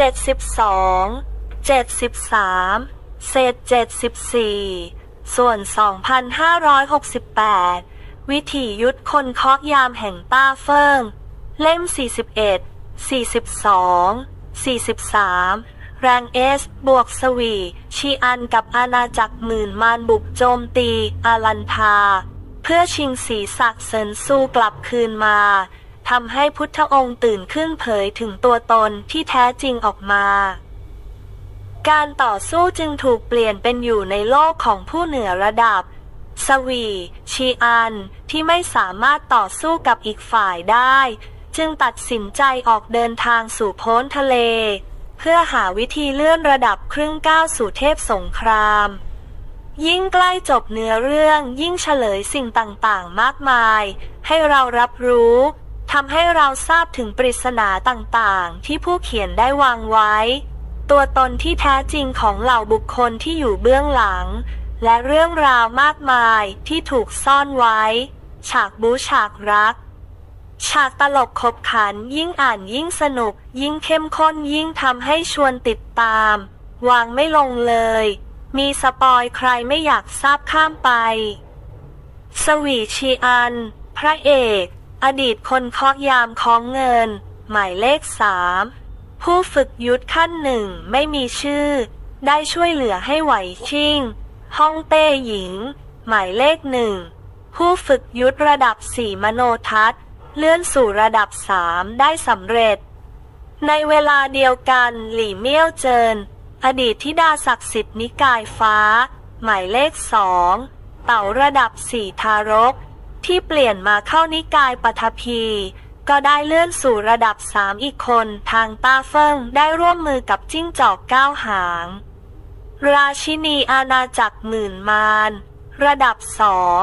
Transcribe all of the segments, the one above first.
72 73เศษ74ส่วน 2568 วิถียุทธคนเคาะยามแห่งต้าเฟิง เล่ม 41 42 43 แรงเอส บวกสวี ชีอันกับอาณาจักรหมื่นมารบุกโจมตี อาลันทาเพื่อชิงสีศักดิ์เซินสู้กลับคืนมา ทำให้พุทธองค์ตื่นขึ้นเผยถึงตัวตนที่แท้จริงออกมา การต่อสู้จึงถูกเปลี่ยนเป็นอยู่ในโลกของผู้เหนือระดับ สวี ชีอัน ที่ไม่สามารถต่อสู้กับอีกฝ่ายได้ จึงตัดสินใจออกเดินทางสู่โพ้นทะเล เพื่อหาวิธีเลื่อนระดับครึ่งก้าวสู่เทพสงครามยิ่งใกล้จบเนื้อเรื่องยิ่งเฉลยสิ่งต่างๆ มากมาย ให้เรารับรู้ ทำให้เราทราบถึงปริศนาต่างๆ ที่ผู้เขียนได้วางไว้ ตัวตนที่แท้จริงของเหล่าบุคคลที่อยู่เบื้องหลัง และเรื่องราวมากมายที่ถูกซ่อนไว้ ฉากบูฉากรัก ฉากตลกขบขันยิ่งอ่านยิ่งสนุก ยิ่งเข้มข้นยิ่งทำให้ชวนติดตาม วางไม่ลงเลย มีสปอยใครไม่อยากทราบข้ามไป สวีชีอัน พระเอก อดีตคนเคาะยามของเงิน หมายเลขสามผู้ฝึกยุทธขั้นหนึ่งไม่มีชื่อ ได้ช่วยเหลือให้ไหวชิงห้องเต้หญิง หมายเลขหนึ่งผู้ฝึกยุทธระดับสี่มโนทัศน์ เลื่อนสู่ระดับสามได้สำเร็จ ในเวลาเดียวกันหลี่เมี่ยวเจิน อดีตธิดาศักดิ์สิทธิ์นิกายฟ้า หมายเลขสองเต่าระดับสี่ทารก ที่เปลี่ยนมาเข้านิกายปฐพีก็ได้เลื่อนสู่ระดับสามอีกคน ทางต้าเฟิงได้ร่วมมือกับจิ้งจอกก้าวหาง ราชินีอาณาจักรหมื่นมารระดับสอง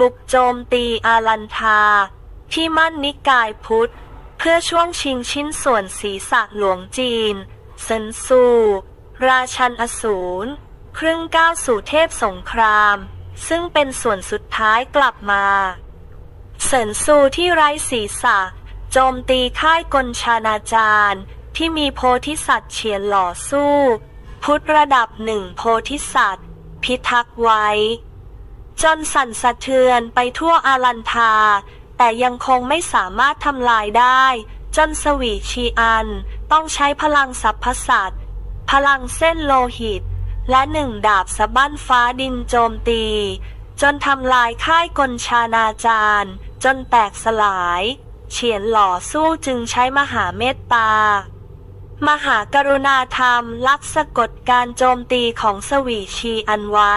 บุกโจมตีอาลันทา ที่มั่นนิกายพุทธ เพื่อช่วงชิงชิ้นส่วนศีรษะหลวงจีนเซินซู ราชันอสูร ครึ่งก้าวสู่เทพสงคราม ซึ่งเป็นส่วนสุดท้ายกลับมาเซินซูที่ไร้ศีรษะ โจมตีค่ายกลชานาจารย์ ที่มีโพธิสัตว์เฉียนหล่อสู้ พุทธระดับหนึ่งโพธิสัตว์ พิทักษ์ไว้ จนสั่นสะเทือนไปทั่วอารันทา แต่ยังคงไม่สามารถทำลายได้ จนสวีชีอัน ต้องใช้พลังสัพพสัตพลังเส้นโลหิต และหนึ่งดาบสะบั้นฟ้าดินโจมตี จนทำลายค่ายกลชานาจารย์ จนแตกสลาย เฉียนหล่อสู้จึงใช้มหาเมตตามหากรุณาธรรมลักสะกดการโจมตีของสวีชีอันไว้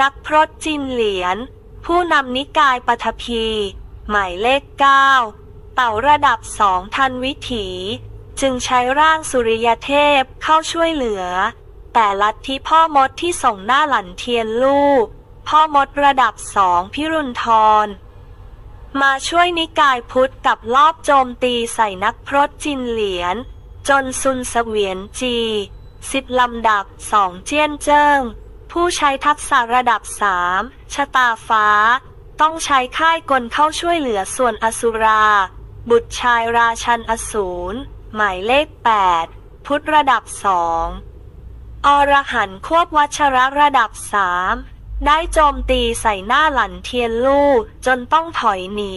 นักพรตจินเหรียญผู้นำนิกายปฐพี หมายเลขเก้าเต่าระดับสองทันวิถี จึงใช้ร่างสุริยเทพเข้าช่วยเหลือ แต่ลัทธิพ่อมดที่ส่งหน้าหลันเทียนลูก พ่อมดระดับสองพิรุณทรมาช่วยนิกายพุทธกับลอบโจมตีใส่นักพรตจินเหรียญจนซุนเสวียนจีสิบลำดับสองเจียนเจิ้ง ผู้ใช้ทักษะระดับสามชะตาฟ้า ต้องใช้ค่ายกลเข้าช่วยเหลือส่วนอสุรา บุตรชายราชันอสูรหมายเลขแปดพุทธระดับสอง อรหันต์ควบวัชระระดับสามได้โจมตีใส่หน้าหลันเทียนลูกจนต้องถอยหนี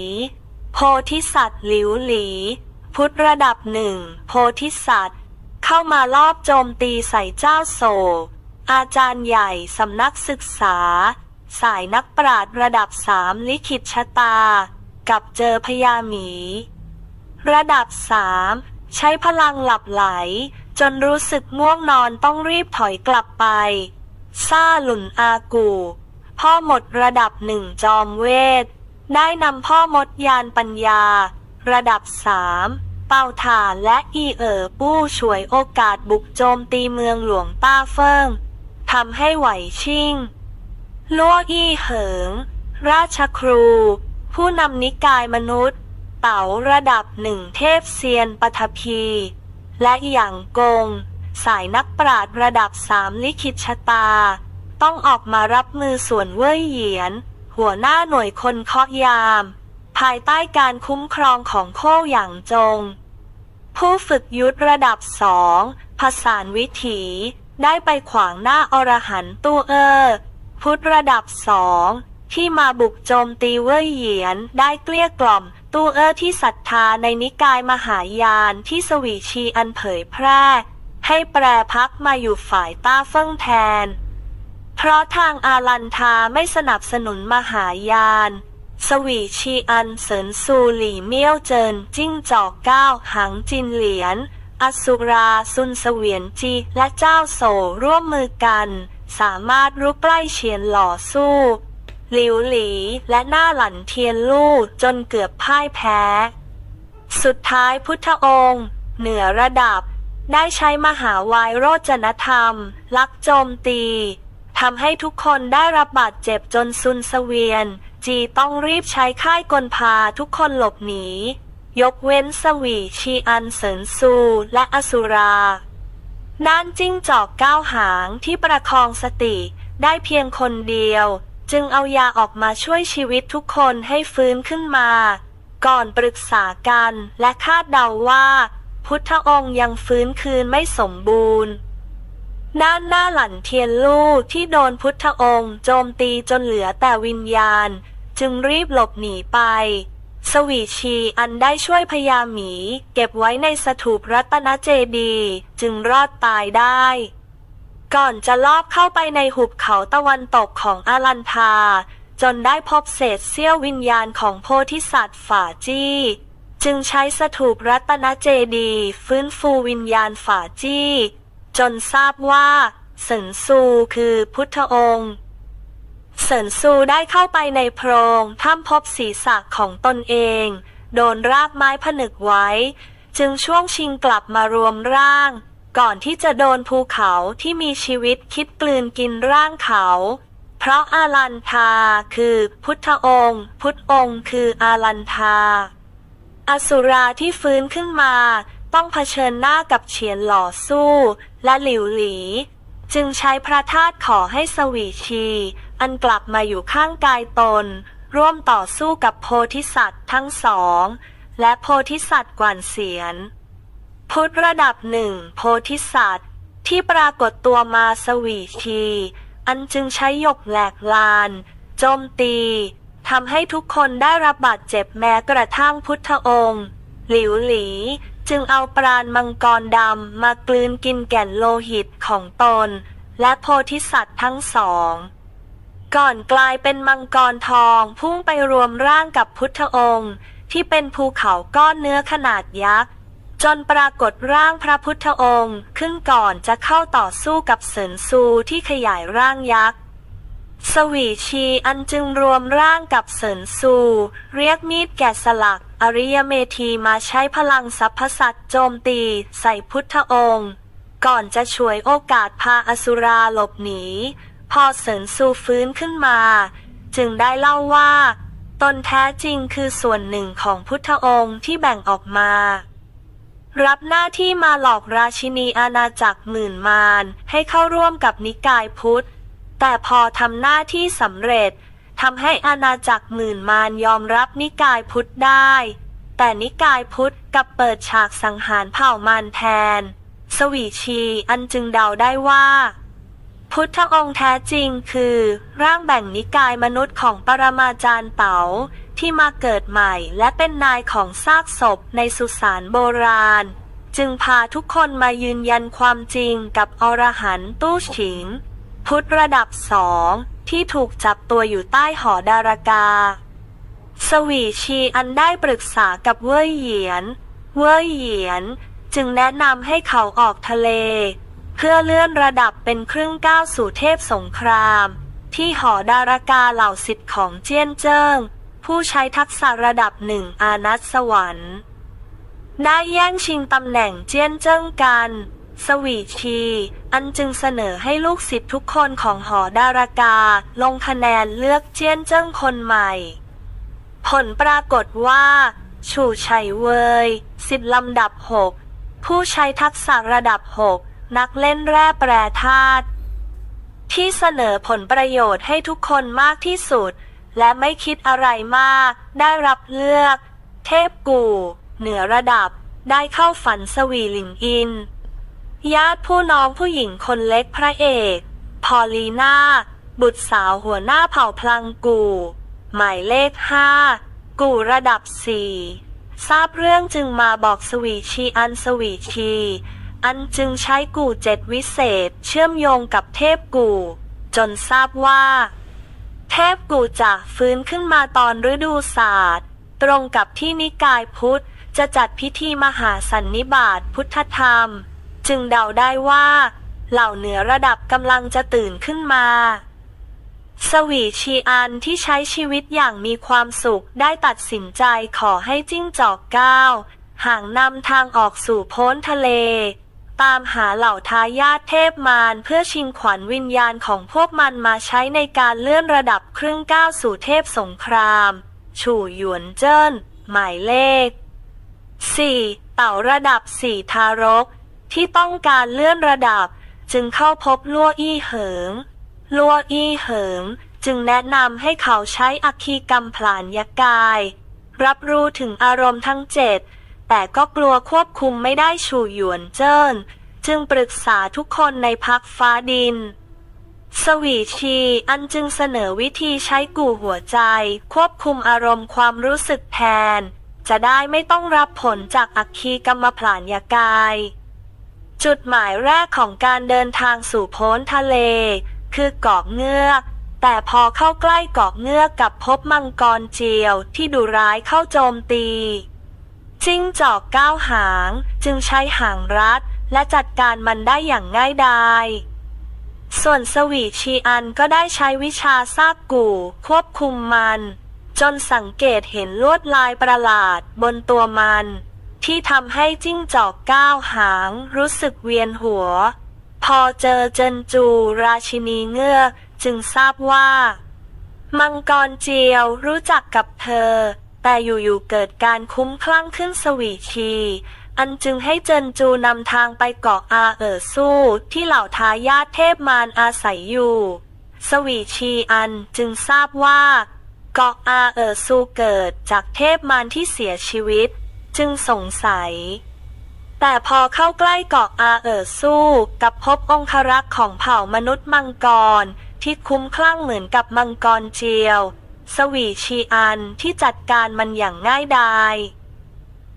โพธิสัตว์หลิวหลี พุทธระดับหนึ่งโพธิสัตว์ เข้ามาลอบโจมตีใส่เจ้าโศกอาจารย์ใหญ่สำนักศึกษา สายนักปราชญ์ระดับสามลิขิตชะตา กับเจอพญาหมี ระดับสามใช้พลังหลับไหล จนรู้สึกง่วงนอนต้องรีบถอยกลับไปซาหลุนอากู พ่อหมดระดับหนึ่งจอมเวท ได้นำพ่อมดยานปัญญา ระดับสามเป่าถ่านและอีเอ๋อปู้ช่วยโอกาสบุกโจมตีเมืองหลวงต้าเฟิงทำให้ไหวชิ่งลั่วอี้เหิง ราชครู ผู้นำนิกายมนุษย์ เต๋าระดับหนึ่งเทพเซียนปฐพี และหยางกง สายนักปราชญ์ระดับสามลิขิตชะตา ต้องออกมารับมือส่วนเว่ยเหยียน หัวหน้าหน่วยคนเคาะยาม ภายใต้การคุ้มครองของโค้หยางจง ผู้ฝึกยุทธระดับสองผสานวิถี ได้ไปขวางหน้าอรหันต์ตู้เออ พุทธระดับสอง ที่มาบุกโจมตีเว่ยเหยียน ได้เกลี้ยกล่อม ตู้เออที่ศรัทธาในนิกายมหายานที่สวีชีอันเผยแพร่ ให้แปรพักมาอยู่ฝ่ายต้าเฟิ่งแทน เพราะทางอารันทาไม่สนับสนุนมหายาน สวีชีอันเสรินซูหลี่เมี่ยวเจินจิ้งจอกก้าวหังจินเหลียน อสุราซุนเสวียนจีและเจ้าโสร่วมมือกัน สามารถรุกใกล้เฉียนหล่อสู้ หลิวหลีและหน้าหลันเทียนลู่จนเกือบพ่ายแพ้ สุดท้ายพุทธองค์ เหนือระดับ ได้ใช้มหาวายโรจนธรรม ลักโจมตีทำให้ทุกคนได้รับบาดเจ็บจนซุนสเวียน จีต้องรีบใช้ค่ายกลพาทุกคนหลบหนี ยกเว้นสวีชีอันเสินซูและอสุราด้านจิ้งจอกก้าวหางที่ประคองสติได้เพียงคนเดียว จึงเอายาออกมาช่วยชีวิตทุกคนให้ฟื้นขึ้นมา ก่อนปรึกษากันและคาดเดาว่า พุทธองค์ยังฟื้นคืนไม่สมบูรณ์ด้านหน้าหลันเทียนลู่ที่โดนพุทธองค์ โจมตีจนเหลือแต่วิญญาณ จึงรีบหลบหนีไป สวีชีอันได้ช่วยพญาหมี เก็บไว้ในสถูปรัตนเจดี จึงรอดตายได้ ก่อนจะลอบเข้าไปในหุบเขาตะวันตกของอารันทา จนได้พบเศษเสี้ยววิญญาณของโพธิสัตว์ฝาจี้ จึงใช้สถูปรัตนเจดีฟื้นฟูวิญญาณฝาจี้ จนทราบว่าเสินซูคือพุทธองค์เสินซูได้เข้าไปในโพรงถ้ำพบศีรษะของตนเอง โดนรากไม้ผนึกไว้ จึงช่วงชิงกลับมารวมร่าง ก่อนที่จะโดนภูเขาที่มีชีวิตคิดกลืนกินร่างเขา เพราะอารันทาคือพุทธองค์ พุทธองค์คืออารันทา อสุราที่ฟื้นขึ้นมา ต้องเผชิญหน้ากับเฉียนหล่อสู้ และหลิวหลี จึงใช้พระธาตุขอให้สวีชี อันกลับมาอยู่ข้างกายตน ร่วมต่อสู้กับโพธิสัตว์ทั้งสอง และโพธิสัตว์กวนเสียน พุทธระดับหนึ่งโพธิสัตว์ ที่ปรากฏตัวมาสวีชี อันจึงใช้ยกแหลกลาน โจมตีทำให้ทุกคนได้รับบาดเจ็บแม้กระทั่งพุทธองค์ หลิวหลีจึงเอาปราณมังกรดำมากลืนกินแก่นโลหิตของตน และโพธิสัตว์ทั้งสอง ก่อนกลายเป็นมังกรทองพุ่งไปรวมร่างกับพุทธองค์ ที่เป็นภูเขาก้อนเนื้อขนาดยักษ์ จนปรากฏร่างพระพุทธองค์ขึ้นก่อนจะเข้าต่อสู้กับเสินซูที่ขยายร่างยักษ์ สวีชีอันจึงรวมร่างกับเสินซู เรียกมีดแกะสลัก อริยเมธีมาใช้พลังสรรพสัตโจมตีใส่พุทธองค์ ก่อนจะฉวยโอกาสพาอสุราหลบหนี พอเสินซูฟื้นขึ้นมา จึงได้เล่าว่า ตนแท้จริงคือส่วนหนึ่งของพุทธองค์ที่แบ่งออกมา รับหน้าที่มาหลอกราชินีอาณาจักรหมื่นมารให้เข้าร่วมกับนิกายพุทธ แต่พอทำหน้าที่สำเร็จทำให้อาณาจักรหมื่นมารยอมรับนิกายพุทธได้ แต่นิกายพุทธกับเปิดฉากสังหารเผ่ามารแทน สวีชีอันจึงเดาได้ว่า พุทธองค์แท้จริงคือ ร่างแบ่งนิกายมนุษย์ของปรมาจารย์เต๋า ที่มาเกิดใหม่และเป็นนายของซากศพในสุสานโบราณ จึงพาทุกคนมายืนยันความจริงกับอรหันต์ตู้ฉิง พุทธระดับสองที่ถูกจับตัวอยู่ใต้หอดารากา สวีชีอันได้ปรึกษากับเว่ยเหยียน เว่ยเหยียน จึงแนะนำให้เขาออกทะเล เพื่อเลื่อนระดับเป็นครึ่งก้าวสู่เทพสงคราม ที่หอดารากาเหล่าสิทธิ์ของเจี้ยนเจิ้ง ผู้ใช้ทักษะระดับหนึ่งอานัตสวรรค์ ได้แย่งชิงตำแหน่งเจี้ยนเจิ้งกัน สวีชี อันจึงเสนอให้ลูกศิษย์ทุกคนของหอดารากา ลงคะแนนเลือกเจี้ยนเจิ้งคนใหม่ ผลปรากฏว่าฉู่ไฉเวยสิทธิ์ลำดับหกผู้ใช้ทักษะระดับหกนักเล่นแร่แปรธาตุที่เสนอผลประโยชน์ให้ทุกคนมากที่สุด และไม่คิดอะไรมาก ได้รับเลือก เทพกู่ เหนือระดับ ได้เข้าฝันสวีหลิงอิน ญาติผู้น้องผู้หญิงคนเล็กพระเอก พอลีนาบุตรสาวหัวหน้าเผ่าพลังกู่ หมายเลขห้ากู่ระดับสี่ทราบเรื่องจึงมาบอกสวีชีอันสวีชี อันจึงใช้กู่เจ็ดวิเศษ เชื่อมโยงกับเทพกู่ จนทราบว่า เทพกูจะฟื้นขึ้นมาตอนฤดูศาสตร์ ตรงกับที่นิกายพุทธจะจัดพิธีมหาสันนิบาตพุทธธรรม จึงเดาได้ว่า เหล่าเหนือระดับกำลังจะตื่นขึ้นมา สวีชีอันที่ใช้ชีวิตอย่างมีความสุขได้ตัดสินใจขอให้จิ้งจอกก้าวห่างนำทางออกสู่พ้นทะเล ตามหาเหล่าทายาทเทพมารเพื่อชิงขวัญวิญญาณของพวกมันมาใช้ในการเลื่อนระดับครึ่งก้าวสู่เทพสงคราม ฉู่หยวนเจิ้น หมายเลข 4. เต่าระดับ 4 ทารก ที่ต้องการเลื่อนระดับ จึงเข้าพบลั่วอี้เหิงลัวอี้เหิงจึงแนะนำให้เขาใช้อัคคีกรรมผลานยกาย รับรู้ถึงอารมณ์ทั้งเจ็ด แต่ก็กลัวควบคุมไม่ได้ฉู่หยวนเจิ้น จึงปรึกษาทุกคนในพักฟ้าดิน สวีชีอันจึงเสนอวิธีใช้กู่หัวใจ ควบคุมอารมณ์ความรู้สึกแทน จะได้ไม่ต้องรับผลจากอัคคีกรรมผลานยากาย จุดหมายแรกของการเดินทางสู่พ้นทะเล คือเกาะเงือกแต่พอเข้าใกล้เกาะเงือกกับพบมังกรเจียวที่ดุร้ายเข้าโจมตี จิ้งจอกก้าวหาง จึงใช้หางรัด และจัดการมันได้อย่างง่ายดายส่วนสวีชีอันก็ได้ใช้วิชาซากกู่ ควบคุมมัน จนสังเกตเห็นลวดลายประหลาดบนตัวมัน ที่ทำให้จิ้งจอกก้าวหางรู้สึกเวียนหัว พอเจอเจินจูราชินีเงือกจึงทราบว่า มังกรเจียวรู้จักกับเธอ แต่อยู่ๆเกิดการคุ้มคลั่งขึ้นสวีชีอันจึงให้เจินจูนำทางไปเกาะอาเอ๋อสู้ที่เหล่าทายาทเทพมารอาศัยอยู่ สวีชีอันจึงทราบว่า เกาะอาเอ๋อสู้เกิดจากเทพมารที่เสียชีวิต จึงสงสัย แต่พอเข้าใกล้เกาะอาเอ๋อสู้กับพบองครักษ์ของเผ่ามนุษย์มังกรที่คุ้มคลั่งเหมือนกับมังกรเจียว สวีชีอันที่จัดการมันอย่างง่ายดาย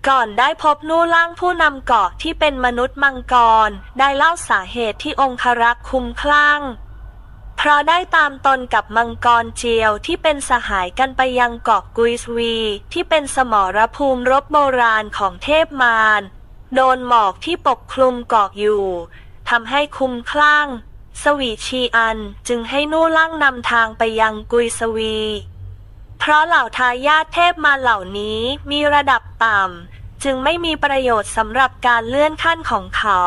ก่อนได้พบนู่ล่างผู้นำเกาะที่เป็นมนุษย์มังกร ได้เล่าสาเหตุที่องครักษ์คุ้มคลั่ง เพราะได้ตามตนกับมังกรเจียวที่เป็นสหายกันไปยังเกาะกุยสวี ที่เป็นสมรภูมิรบโบราณของเทพมารโดนหมอกที่ปกคลุมเกาะอยู่ทำให้คุ้มคลั่ง สวีชีอันจึงให้นู่ล่างนำทางไปยังกุยสวี เพราะเหล่าทายาทเทพมารเหล่านี้มีระดับต่ำ จึงไม่มีประโยชน์สำหรับการเลื่อนขั้นของเขา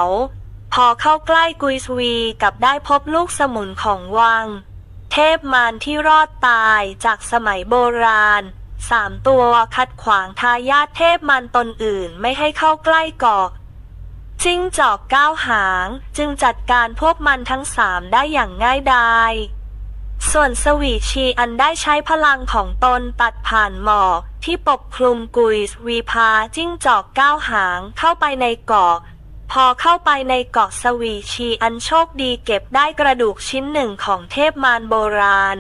พอเข้าใกล้กุยสวีกับได้พบลูกสมุนของวัง เทพมารที่รอดตายจากสมัยโบราณสามตัวขัดขวางทายาทเทพมารตนอื่นไม่ให้เข้าใกล้เกาะจิ้งจอกก้าวหางจึงจัดการพวกมันทั้งสามได้อย่างง่ายดาย ส่วนสวีชีอันได้ใช้พลังของตนตัดผ่านหมอกที่ปกคลุมกุยสวีพาจิ้งจอกก้าวหางเข้าไปในเกาะ พอเข้าไปในเกาะสวีชีอันโชคดีเก็บได้กระดูกชิ้นหนึ่งของเทพมารโบราณ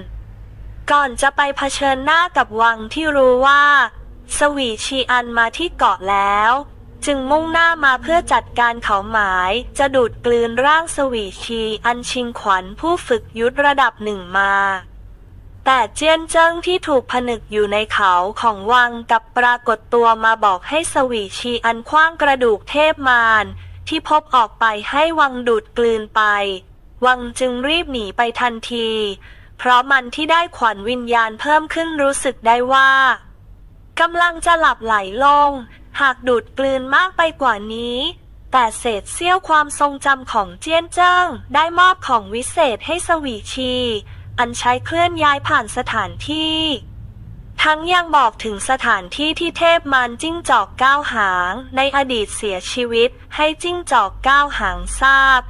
ก่อนจะไปเผชิญหน้ากับวังที่รู้ว่า สวีชีอันมาที่เกาะแล้ว จึงมุ่งหน้ามาเพื่อจัดการเขาหมาย จะดูดกลืนร่างสวีชีอันชิงขวัญผู้ฝึกยุทธระดับหนึ่งมาแต่เจียนเจิ้งที่ถูกผนึกอยู่ในเขาของวังกับปรากฏตัวมาบอกให้สวีชีอันคว้างกระดูกเทพมารที่พบออกไปให้วังดูดกลืนไป วังจึงรีบหนีไปทันที เพราะมันที่ได้ขวัญวิญญาณเพิ่มขึ้นรู้สึกได้ว่ากำลังจะหลับไหลลง หากดูดกลืนมากไปกว่านี้ แต่เศษเสี้ยวความทรงจำของเจียนเจิ้งได้มอบของวิเศษให้สวีชี อันใช้เคลื่อนย้ายผ่านสถานที่ ทั้งยังบอกถึงสถานที่ที่เทพมารจิ้งจอกก้าวหาง ในอดีตเสียชีวิตให้จิ้งจอกก้าวหางทราบ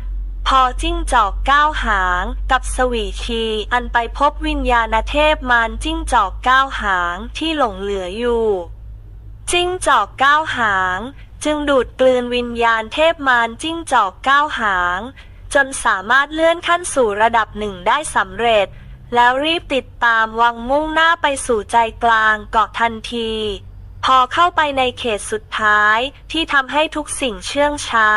พอจิ้งจอกก้าวหางกับสวีชีอันไปพบวิญญาณเทพมารจิ้งจอกก้าวหางที่หลงเหลืออยู่ จิ้งจอกก้าวหาง จึงดูดกลืนวิญญาณเทพมารจิ้งจอกก้าวหาง จนสามารถเลื่อนขั้นสู่ระดับหนึ่งได้สำเร็จ แล้วรีบติดตามวังมุ่งหน้าไปสู่ใจกลางเกาะทันที พอเข้าไปในเขตสุดท้ายที่ทำให้ทุกสิ่งเชื่องช้า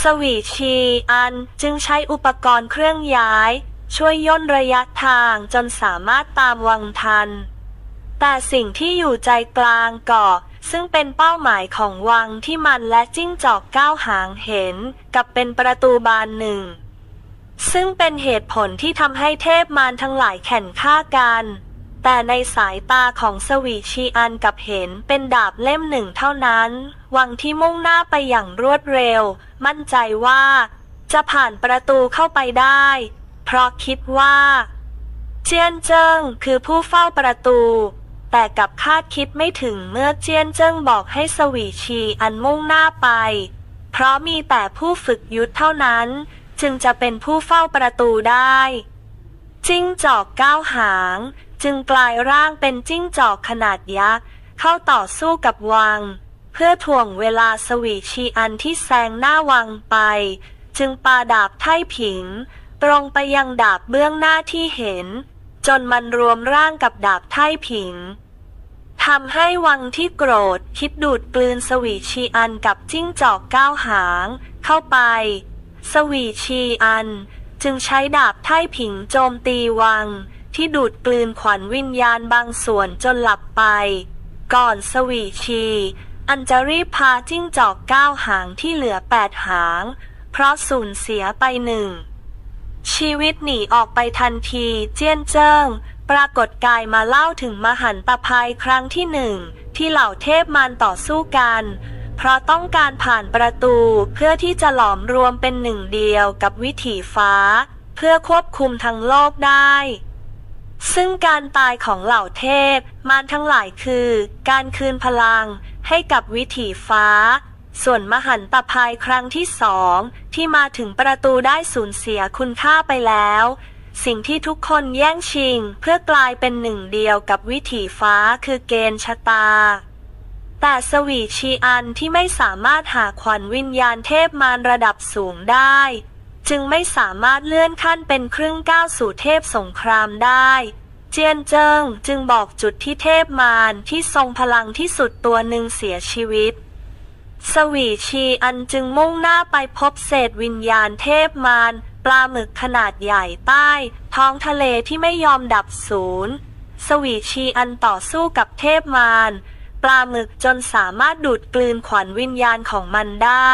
สวีชีอันจึงใช้อุปกรณ์เครื่องย้าย ช่วยย่นระยะทางจนสามารถตามวังทัน แต่สิ่งที่อยู่ใจกลางเกาะซึ่งเป็นเป้าหมายของวังที่มันและจิ้งจอกก้าวหางเห็น กับเป็นประตูบานหนึ่ง ซึ่งเป็นเหตุผลที่ทำให้เทพมารทั้งหลายแข่งฆ่ากัน แต่ในสายตาของสวีชีอันกับเห็นเป็นดาบเล่มหนึ่งเท่านั้น วังที่มุ่งหน้าไปอย่างรวดเร็ว มั่นใจว่า จะผ่านประตูเข้าไปได้ เพราะคิดว่า เจียนเจิ้งคือผู้เฝ้าประตู แต่กับคาดคิดไม่ถึงเมื่อเจียนเจิ้งบอกให้สวีชีอันมุ่งหน้าไป เพราะมีแต่ผู้ฝึกยุทธเท่านั้น จึงจะเป็นผู้เฝ้าประตูได้ จิ้งจอกก้าวหาง จึงกลายร่างเป็นจิ้งจอกขนาดยักษ์ เข้าต่อสู้กับวัง เพื่อถ่วงเวลาสวีชีอันที่แซงหน้าวังไป จึงปาดาบไท่ผิง ตรงไปยังดาบเบื้องหน้าที่เห็น จนมันรวมร่างกับดาบไท่ผิงทำให้วังที่โกรธคิดดูดกลืนสวีชีอันกับจิ้งจอกก้าวหาง เข้าไป สวีชีอัน จึงใช้ดาบไท่ผิงโจมตีวัง ที่ดูดกลืนขวัญวิญญาณบางส่วนจนหลับไป ก่อนสวีชี อันจะรีบพาจิ้งจอกก้าวหางที่เหลือแปดหาง เพราะสูญเสียไปหนึ่ง ชีวิตหนีออกไปทันที เจี้ยนเจิ้ง ปรากฏกายมาเล่าถึงมหันตภัยครั้งที่หนึ่ง ที่เหล่าเทพมารต่อสู้กัน เพราะต้องการผ่านประตูเพื่อที่จะหลอมรวมเป็นหนึ่งเดียวกับวิถีฟ้า เพื่อควบคุมทั้งโลกได้ ซึ่งการตายของเหล่าเทพมารทั้งหลายคือ การคืนพลังให้กับวิถีฟ้า ส่วนมหันตภัยครั้งที่สองที่มาถึงประตูได้สูญเสียคุณค่าไปแล้ว สิ่งที่ทุกคนแย่งชิงเพื่อกลายเป็นหนึ่งเดียวกับวิถีฟ้าคือเกณฑ์ชะตา แต่สวีชีอันที่ไม่สามารถหาขวัญวิญญาณเทพมารระดับสูงได้ จึงไม่สามารถเลื่อนขั้นเป็นครึ่งก้าวสู่เทพสงครามได้เจียนเจิ้งจึงบอกจุดที่เทพมารที่ทรงพลังที่สุดตัวหนึ่งเสียชีวิต สวีชีอันจึงมุ่งหน้าไปพบเศษวิญญาณเทพมารปลาหมึกขนาดใหญ่ใต้ ท้องทะเลที่ไม่ยอมดับศูนย์ สวีชีอันต่อสู้กับเทพมารปลาหมึกจนสามารถดูดกลืนขวัญวิญญาณของมันได้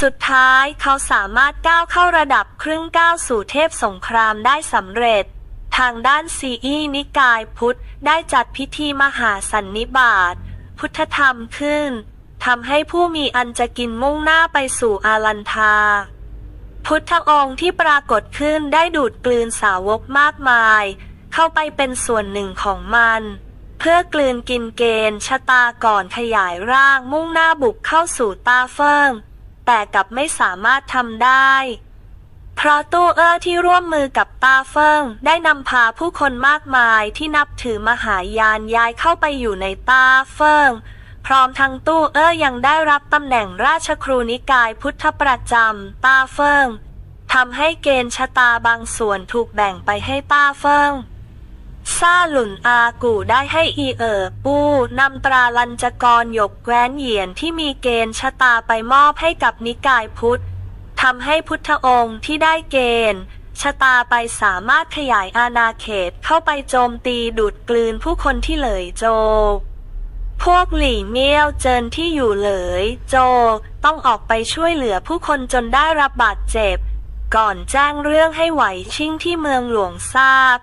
สุดท้ายเขาสามารถก้าวเข้าระดับครึ่งก้าวสู่เทพสงครามได้สำเร็จ ทางด้านซีอีนิกายพุทธได้จัดพิธีมหาสันนิบาต พุทธธรรมขึ้น ทำให้ผู้มีอันจะกินมุ่งหน้าไปสู่อาลันทา พุทธองค์ที่ปรากฏขึ้นได้ดูดกลืนสาวกมากมาย เข้าไปเป็นส่วนหนึ่งของมัน เพื่อกลืนกินเกณฑ์ชะตาก่อนขยายร่างมุ่งหน้าบุกเข้าสู่ตาเฟิงแต่กลับไม่สามารถทำได้ เพราะตู้เอ้อที่ร่วมมือกับตาเฟิงได้นำพาผู้คนมากมายที่นับถือมหายานย้ายเข้าไปอยู่ในตาเฟิง พร้อมทั้งตู้เอ้อยังได้รับตำแหน่งราชครูนิกายพุทธประจำตาเฟิงทำให้เกณฑ์ชะตาบางส่วนถูกแบ่งไปให้ต้าเฟิงซาหลุนอากูได้ให้อีเอ๋อปู้นำตราลัญจกรหยกแคว้นเหยียนที่มีเกณฑ์ชะตาไปมอบให้กับนิกายพุทธทำให้พุทธองค์ที่ได้เกณฑ์ชะตาไปสามารถขยายอาณาเขตเข้าไปโจมตีดูดกลืนผู้คนที่เหลยโจ พวกหลี่เมี่ยวเจินที่อยู่เหลย โจ ต้องออกไปช่วยเหลือผู้คนจนได้รับบาดเจ็บ ก่อนแจ้งเรื่องให้ไหวชิ่งที่เมืองหลวงทราบ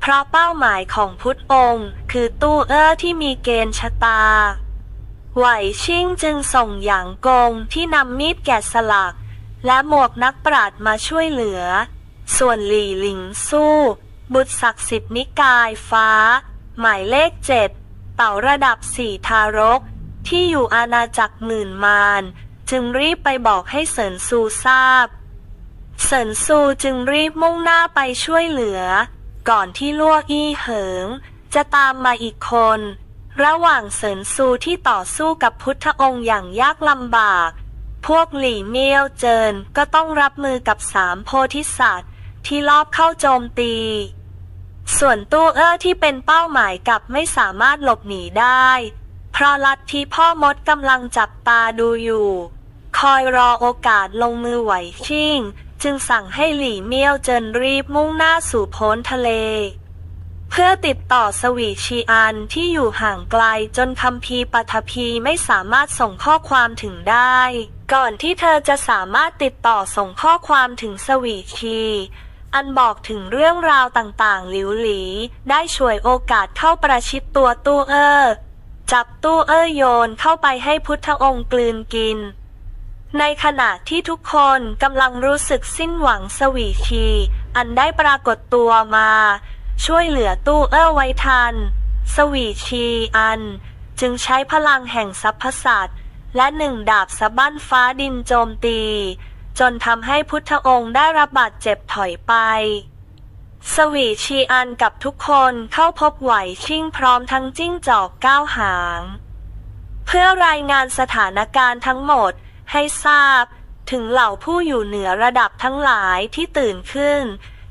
เพราะเป้าหมายของพุทธองค์ คือตู้เอ้อที่มีเกณฑ์ชะตา ไหวชิ่งจึงส่งหยางกงที่นำมีดแกะสลัก และหมวกนักปราชญ์มาช่วยเหลือ ส่วนหลี่หลิงสู้ บุตรศักดิ์สิทธิ์นิกายฟ้า หมายเลขเจ็ด เต่าระดับสี่ทารก ที่อยู่อาณาจักรหมื่นมาร จึงรีบไปบอกให้เสินซูทราบ เสินซูจึงรีบมุ่งหน้าไปช่วยเหลือ ก่อนที่ลั่วอี้เหิง จะตามมาอีกคน ระหว่างเสินซูที่ต่อสู้กับพุทธองค์อย่างยากลำบาก พวกหลี่เมี่ยวเจินก็ต้องรับมือกับสามโพธิสัตว์ ที่ลอบเข้าโจมตี ส่วนตู้เอ้อที่เป็นเป้าหมายกับไม่สามารถหลบหนีได้ เพราะลัทธิพ่อมดกำลังจับตาดูอยู่ คอยรอโอกาสลงมือไหวชิ่ง จึงสั่งให้หลี่เมี่ยวเจินรีบมุ่งหน้าสู่พ้นทะเล เพื่อติดต่อสวีชีอันที่อยู่ห่างไกลจนคัมภีปัทภีไม่สามารถส่งข้อความถึงได้ ก่อนที่เธอจะสามารถติดต่อส่งข้อความถึงสวีชี อันบอกถึงเรื่องราวต่างๆ หลิวหลี ได้ช่วยโอกาสเข้าประชิดตัวตู้เออจับตู้เออโยนเข้าไปให้พุทธองค์กลืนกิน ในขณะที่ทุกคนกำลังรู้สึกสิ้นหวังสวีชี อันได้ปรากฏตัวมา ช่วยเหลือตู้เอ้อไว้ทัน สวีชีอัน จึงใช้พลังแห่งสรรพสัตว์และหนึ่งดาบสะบั้นฟ้าดินโจมตี จนทำให้พุทธองค์ได้รับบาดเจ็บถอยไป สวีชีอันกับทุกคนเข้าพบไหวชิ่งพร้อมทั้งจิ้งจอกก้าวหาง เพื่อรายงานสถานการณ์ทั้งหมดให้ทราบถึงเหล่าผู้อยู่เหนือระดับทั้งหลายที่ตื่นขึ้น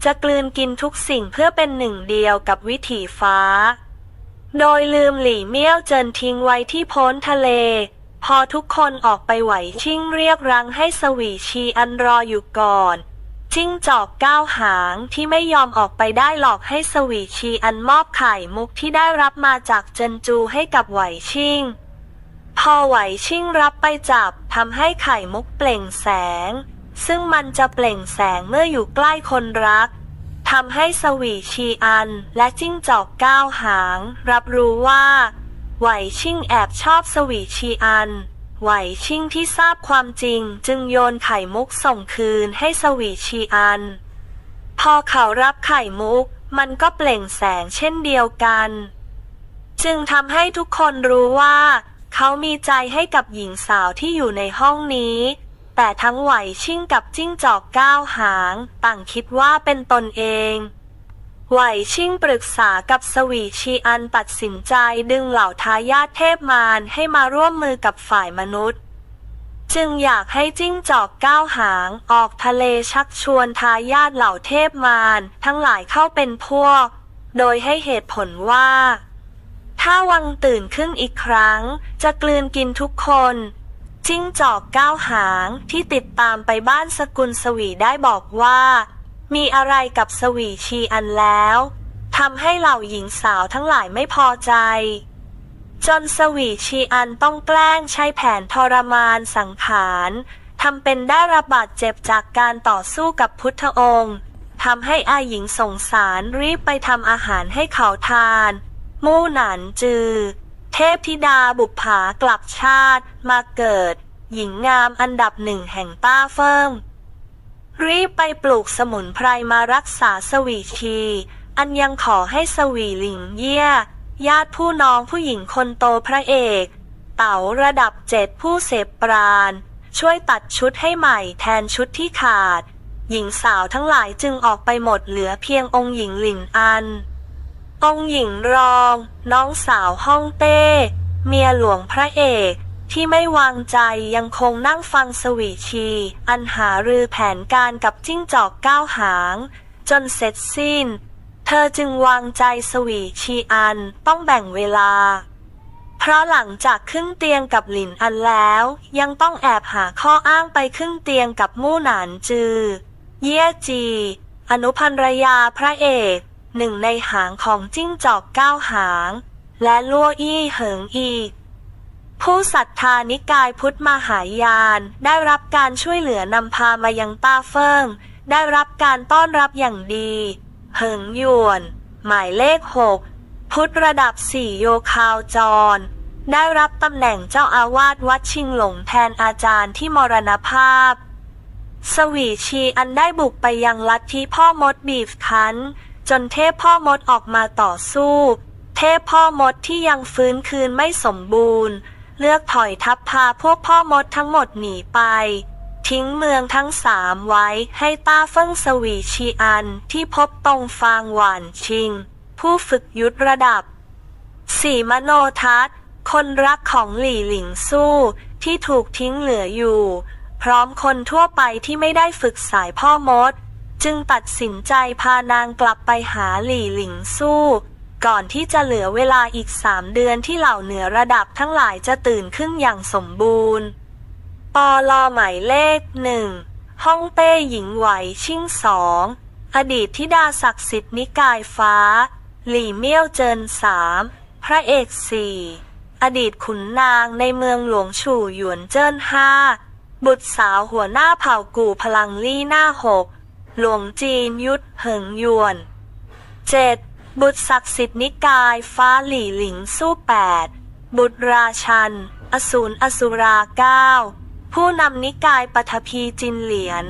จะกลืนกินทุกสิ่งเพื่อเป็นหนึ่งเดียวกับวิถีฟ้า โดยลืมหลี่เมี่ยวเจินทิ้งไว้ที่พ้นทะเล พอทุกคนออกไปไหวชิ่งเรียกรังให้สวีชีอันรออยู่ก่อน จิ้งจอกก้าวหางที่ไม่ยอมออกไปได้หลอกให้สวีชีอันมอบไข่มุกที่ได้รับมาจากเจนจูให้กับไหวชิ่ง พอไหวชิ่งรับไปจับทำให้ไข่มุกเปล่งแสง ซึ่งมันจะเปล่งแสงเมื่ออยู่ใกล้คนรักทำให้สวีชีอันและจิ้งจอกก้าวหาง รับรู้ว่า ไหวชิ่งแอบชอบสวีชีอัน ไหวชิ่งที่ทราบความจริงจึงโยนไข่มุกส่งคืนให้สวีชีอัน พอเขารับไข่มุก มันก็เปล่งแสงเช่นเดียวกัน จึงทำให้ทุกคนรู้ว่า เขามีใจให้กับหญิงสาวที่อยู่ในห้องนี้ แต่ทั้งไหวชิ่งกับจิ้งจอกก้าวหาง ต่างคิดว่าเป็นตนเอง ไหวชิ่งปรึกษากับสวีชีอันตัดสินใจดึงเหล่าทายาทเทพมารให้มาร่วมมือกับฝ่ายมนุษย์ จึงอยากให้จิ้งจอกก้าวหางออกทะเลชักชวนทายาทเหล่าเทพมารทั้งหลายเข้าเป็นพวก โดยให้เหตุผลว่า ถ้าวังตื่นขึ้นอีกครั้ง จะกลืนกินทุกคนจิ้งจอกก้าวหางที่ติดตามไปบ้านสกุลสวีได้บอกว่า มีอะไรกับสวีชีอันแล้วทำให้เหล่าหญิงสาวทั้งหลายไม่พอใจ จนสวีชีอันต้องแกล้งใช้แผนทรมานสังขารทำเป็นได้รับบาดเจ็บจากการต่อสู้กับพุทธองค์ทำให้อาหญิงสงสารรีบไปทำอาหารให้เขาทาน มู่หนานจือ เทพธิดาบุปผากลับชาติมาเกิด หญิงงามอันดับหนึ่งแห่งต้าเฟิ่ง รีบไปปลูกสมุนไพรมารักษาสวีชีอันยังขอให้สวีหลิงเยี่ย ญาติผู้น้องผู้หญิงคนโตพระเอก เต๋าระดับเจ็ดผู้เสพปราณ ช่วยตัดชุดให้ใหม่แทนชุดที่ขาด หญิงสาวทั้งหลายจึงออกไปหมดเหลือเพียงองค์หญิงหลินอัน องค์หญิงรอง น้องสาวฮ่องเต้ เมียหลวงพระเอก ที่ไม่วางใจยังคงนั่งฟังสวีชี อันหารือแผนการกับจิ้งจอกก้าวหาง จนเสร็จสิ้น เธอจึงวางใจสวีชีอันต้องแบ่งเวลา เพราะหลังจากขึ้นเตียงกับหลินอันแล้ว ยังต้องแอบหาข้ออ้างไปขึ้นเตียงกับมู่หนานจือ เยี่ยจี อนุพันรยาพระเอกหนึ่งในหางของจิ้งจอกก้าวหาง และลั่วอี้เหิงอีก ผู้ศรัทธานิกายพุทธมหายาน ได้รับการช่วยเหลือนำพามายังต้าเฟิง ได้รับการต้อนรับอย่างดีเหิงหยวน หมายเลขหกพุทธระดับสี่โยคาวจร ได้รับตำแหน่งเจ้าอาวาสวัดชิงหลงแทนอาจารย์ที่มรณภาพ สวีชีอันได้บุกไปยังลัทธิพ่อมดบีฟคันจนเทพพ่อมดออกมาต่อสู้ เทพพ่อมดที่ยังฟื้นคืนไม่สมบูรณ์ เลือกถอยทัพพาพวกพ่อมดทั้งหมดหนีไป ทิ้งเมืองทั้งสามไว้ให้ต้าเฟิ่งสวีชีอันที่พบตรงฟางหวานชิง ผู้ฝึกยุทธระดับสี่มโนทัศคนรักของหลี่หลิงสู้ที่ถูกทิ้งเหลืออยู่ พร้อมคนทั่วไปที่ไม่ได้ฝึกสายพ่อมด จึงตัดสินใจพานางกลับไปหาหลี่หลิงสู้ ก่อนที่จะเหลือเวลาอีกสามเดือนที่เหล่าเหนือระดับทั้งหลายจะตื่นขึ้นอย่างสมบูรณ์ ปอลอหมายเลขหนึ่งฮ่องเต้หญิงไหวชิ่งสองอดีตธิดาศักดิ์สิทธิ์นิกายฟ้า หลี่เมี่ยวเจินสามพระเอกสี่อดีตขุนนางในเมืองหลวงฉู่หยวนเจิ้นห้าบุตรสาวหัวหน้าเผ่ากู่พลังลี่หน้าหกหลวงจีนยุทธเหิงหยวน 7. บุตรศักดิ์สิทธิ์นิกายฟ้าหลี่หลิงสู้แปดบุตรราชัน อสูรอสุราเก้าผู้นำนิกายปฐพีจินเหลียน